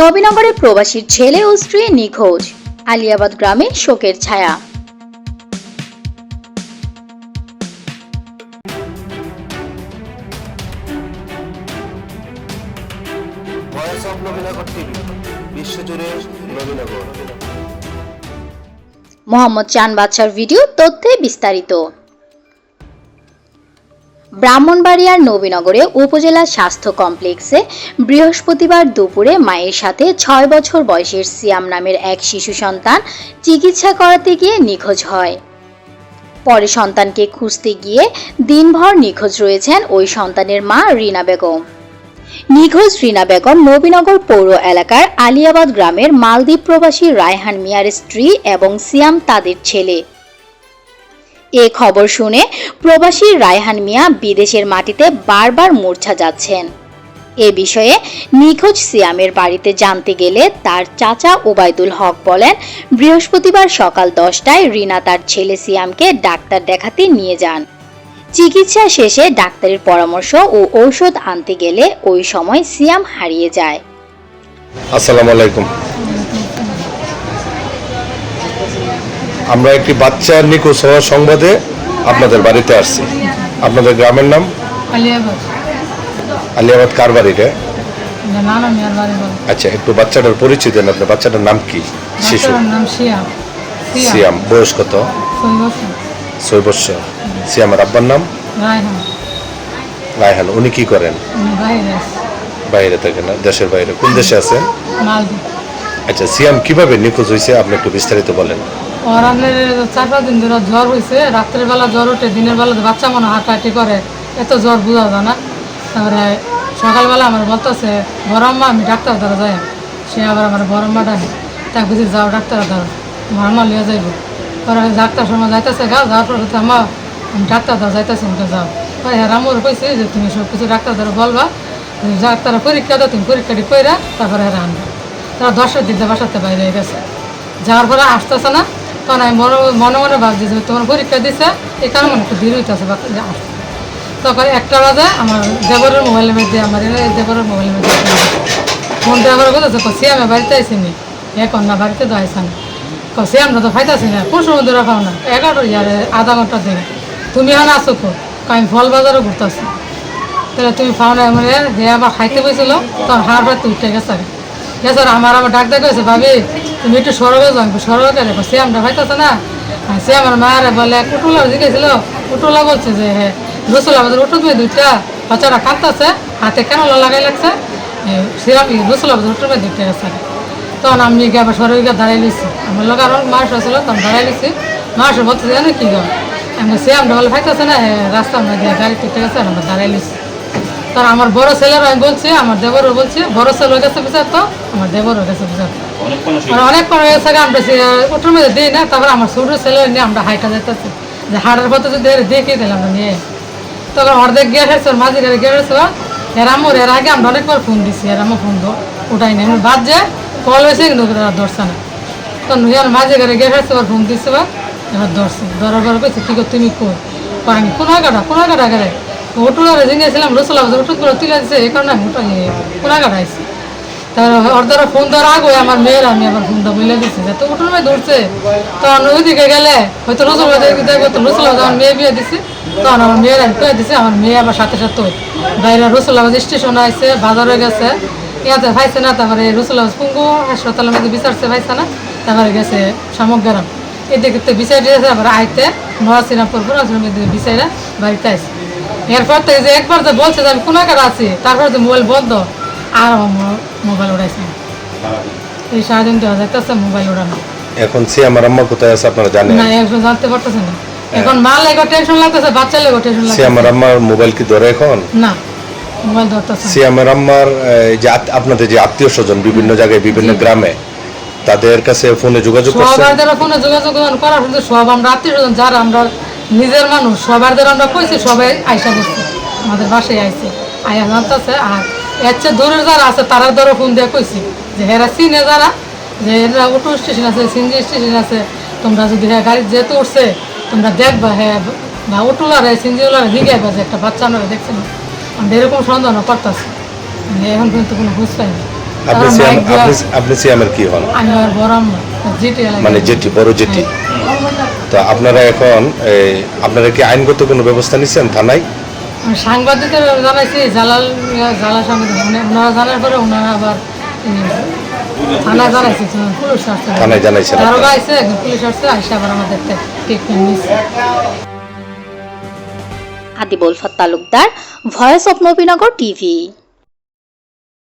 নবীনগরে প্রবাসীর ছেলে ও স্ত্রী নিখোঁজ। আলিয়াবাদ গ্রামে শোকের ছায়া। মোহাম্মদ চান বাদশার ভিডিও তথ্যে বিস্তারিত। ব্রাহ্মণবাড়িয়ার নবীনগরে উপজেলা স্বাস্থ্য কমপ্লেক্সে বৃহস্পতিবার দুপুরে মায়ের সাথে ছয় বছর বয়সের সিয়াম নামের এক শিশু সন্তান চিকিৎসা করাতে গিয়ে নিখোঁজ হয়। পরে সন্তানকে খুঁজতে গিয়ে দিনভর নিখোঁজ রয়েছেন ওই সন্তানের মা রিনা বেগম। নিখোঁজ রিনা বেগম নবীনগর পৌর এলাকার আলিয়াবাদ গ্রামের মালদ্বীপ প্রবাসী রায়হান মিয়ার স্ত্রী এবং সিয়াম তাদের ছেলে। এ খবর শুনে প্রবাসী রায়হান মিয়া বিদেশের মাটিতে বারবার মূর্ছা যাচ্ছেন। এ বিষয়ে নিখোঁজ সিয়ামের বাড়িতে জানতে গেলে তার চাচা ওবায়দুল হক বলেন, বৃহস্পতিবার সকাল দশটায় রিনা তার ছেলে সিয়ামকে ডাক্তার দেখাতে নিয়ে যান। চিকিৎসা শেষে ডাক্তারের পরামর্শ ও ঔষধ আনতে গেলে ওই সময় সিয়াম হারিয়ে যায়। আসসালামু আলাইকুম। আমরা একটি বাচ্চার নিখোঁজ হওয়ার সংবাদে আপনাদের বাড়িতে আসছি। আপনাদের গ্রামের নাম? আলিয়াবাদ। কার বাড়িটা আচ্ছা একটু বাচ্চাটার পরিচয় দেন আপনার বাচ্চাটার নাম কি? শিশু? সিয়াম। বয়স কত? ছয় বছর। সিয়ামের আব্বার নাম? রায়হান। উনি কি করেন? বাইরে থাকেন না দেশের বাইরে। কোন দেশে আছেন? আচ্ছা সিয়াম কীভাবে নিখোঁজ হয়েছে? আপনি একটু বিস্তারিত বলেন। ওর আপনার চার পাঁচ দিন ধরে জ্বর হয়েছে রাত্রের বেলা জ্বর ওঠে, দিনের বেলা বাচ্চা মনে হাঁটাহাঁটি করে, এত জ্বর বোঝা যায় না। তারপরে সকালবেলা আমার বলতেছে, বড় মা আমি ডাক্তার দ্বারা যাই। সে আবার আমার বড় মা ডাকে তাই বুঝি যাও ডাক্তার দ্বারা আমার মা লিয়ে যাইব। পরে ডাক্তার সময় যাইতেছে, গা, যাওয়ার পরে তো মা আমি ডাক্তার দ্বারা যাইতেছি আমাকে যাও। পরে হ্যাঁ রামুর কইছে যে তুমি সব কিছু ডাক্তার দ্বারা বলবা ডাক্তার পরীক্ষা দাও, তুমি পরীক্ষাটি কইরা তারপরে হ্যাঁ আনবা। তারা দশের দিন বাসাতে বাইরে গেছে। যাওয়ার পরে আসতেছে না তখন আমি মনে মনে মনে ভাবছি যে তোমার পরীক্ষা দিছে, এই কারণে একটু দেরি হইতেছে যে তখন একটা বাজে আমার দেবরের মোবাইলের মধ্যে, আমার দেবরের মোবাইলের মধ্যে ফোনটা আবার বলেছে কষি আমি বাড়িতে আইসি নি? এখন না, বাড়িতে তো আইসা না। কষি আমরা তো খাইতেছি না, কোন সময় ধরে না? এগারোটা ইয়ারে, আধা ঘণ্টা দিনে তুমি এখন আসো কো আমি ফল বাজারও ঘুরতেছি। তাহলে তুমি ফাও না? মানে যে আবার খাইতে বসেছিল তখন হাড় ভাত উঠে গেছে গেছে আর আমার আবার ডাক দেখেছে ভাবি। তুমি একটু সরবে যাও সরবে সে আমরা খাইতেছে না? আমার মায়ের বলে কুটুলা জিজ্ঞেছিল কুটুলা বলছে যে হ্যাঁ রসুল আমাদের উঠো তুমি দুইটা বাচ্চারা কাঁদতেছে হাতে কেন লাগাই লাগছে? সেরকম রসুল আমাদের উঠো দুইটা গেছে। তখন আমি গিয়ে আবার সরে গিয়ে দাঁড়াই লিছি আমার লোক আরও মাস আসলো তখন দাঁড়াই লিছি মাস বলতে জানো কি গো? আমি আমরা বলে খাইতেছে না হ্যাঁ, রাস্তা আমরা গাড়ি তুলতে গেছে আর আমরা দাঁড়াই লিছি তার আমার বড় ছেলের আমি বলছি আমার দেবরও বলছি বড় ছেলে গেছে বিচার তো আমার দেবরও গেছে বিচার আর অনেক পরে গেছে আমরা ওটার মধ্যে দিই না তারপর আমার ছোট ছেলে নিয়ে আমরা হাইটা যেতেছি যে হাড়ের পথে যদি এর দেখে দিলাম আমরা নিয়ে তখন অর্ধেক গিয়ে ফেরছে মাঝি গিয়ে ফেরছে এরামোর এর আগে আমরা অনেকবার ফোন দিছি এরামো ফোন দো ওটাই নেই। বাদ যে কল হয়েছে কিন্তু ধরছে না। তো নুয়ার মাঝে গাড়ি গিয়ে ওর ফোন দিচ্ছে বা এবার ধরছে ধরার পর কইছে কি তুমি কই? আমি কোন কাটা কোনো কাটা গেলে ওটুলারে জিনিয়েছিলাম রসুল ওটুক করে তুলে দিচ্ছে এই কারণে আমি নিয়ে কোন কাটা তার ওর দ্বারা ফোন দেওয়ার আগে আমার মেয়ের, আমি আবার ফোনটা বলে দিচ্ছি যে তো উঠোর মেয়ে ধরছে। তখন ওইদিকে গেলে হয়তো রসুল দেখব রসুল আমার মেয়ে বিয়ে দিছি। তখন আমার মেয়ের আমি দিছি, আমার মেয়ে আবার সাথে সাথে বাইরে রসুলাবাদ স্টেশনে আইসে বাজারে গেছে। ইয়াতে পাইছে না, তারপরে রসুলাবাদ পুঙ্গু হাসপাতালের মধ্যে বিচারছে পাইছে না, তারপরে গেছে শামকগ্রাম। এদিকে তো বিচার দিয়েছে আবার আইতে নোয়াশিরামপুর নোয়াশিরাম বিচারে বাড়িতে আইসে এরপর থেকে যে একবার যে বলছে যে আমি কোন কাটা আছি তারপর যে মোবাইল বন্ধ আর আমার মোবাইল উড়াইছে এই সারাদিন দেওয়া যাইতেছে মোবাইল উড়ানো। এখন সিয়ামের আম্মা কোথায় আছে আপনারা জানেন? না একজন জানতে পারতেছে না। এখন মা লেগো টেনশন লাগতেছে বাচ্চা লেগো টেনশন লাগতেছে। সিয়ামের আম্মার মোবাইল কি ধরে এখন? না মোবাইল ধরতেছে না। সিয়ামের আম্মার যে আপনাদের যে আত্মীয় স্বজন বিভিন্ন জায়গায় বিভিন্ন গ্রামে তাদের কাছে ফোনে যোগাযোগ করছেন? সবার দ্বারা ফোনে যোগাযোগ করার কিন্তু সব আমরা আত্মীয় স্বজন যারা আমরা নিজের মানুষ সবার দ্বারা আমরা কইছি সবাই আইসা করছে আমাদের বাসায় আইছে। আয়া জানতেছে আর এর চেয়ে দূরের যারা আছে তারা দ্বারা ফোন দিয়ে কইছি যে হেরা চিনে যারা যে এরা অটো স্টেশন আছে সিনজি স্টেশন আছে তোমরা যদি হ্যাঁ গাড়ি যেতে উঠছে তোমরা দেখবা হ্যাঁ বা অটোলারে সিনজিওলারে জিজ্ঞাসা যে একটা বাচ্চা আমরা দেখছেন আমরা এরকম সন্দেহ না করতেছি এখন কিন্তু কোনো বুঝ পাইনি। আপনি সিয়ামের কি হন? আমি বড় মানে জেটি বড় জেটি তো আপনারা এখন এই, আপনারা কি আইনগত কোনো ব্যবস্থা নিচ্ছেন থানায়? সাংবাদিকদের জানাইছি জালাল জালাল সাংবাদিক মানে ওনারা জানার পরে ওনারা আবার থানায় জানাইছি পুলিশ আসছে। থানায় দারোগা? আইসে পুলিশ আসছে আবার আমাদের ট্রিটমেন্ট নিচ্ছে Adibul ফত Talukdar voice of Nabinagar TV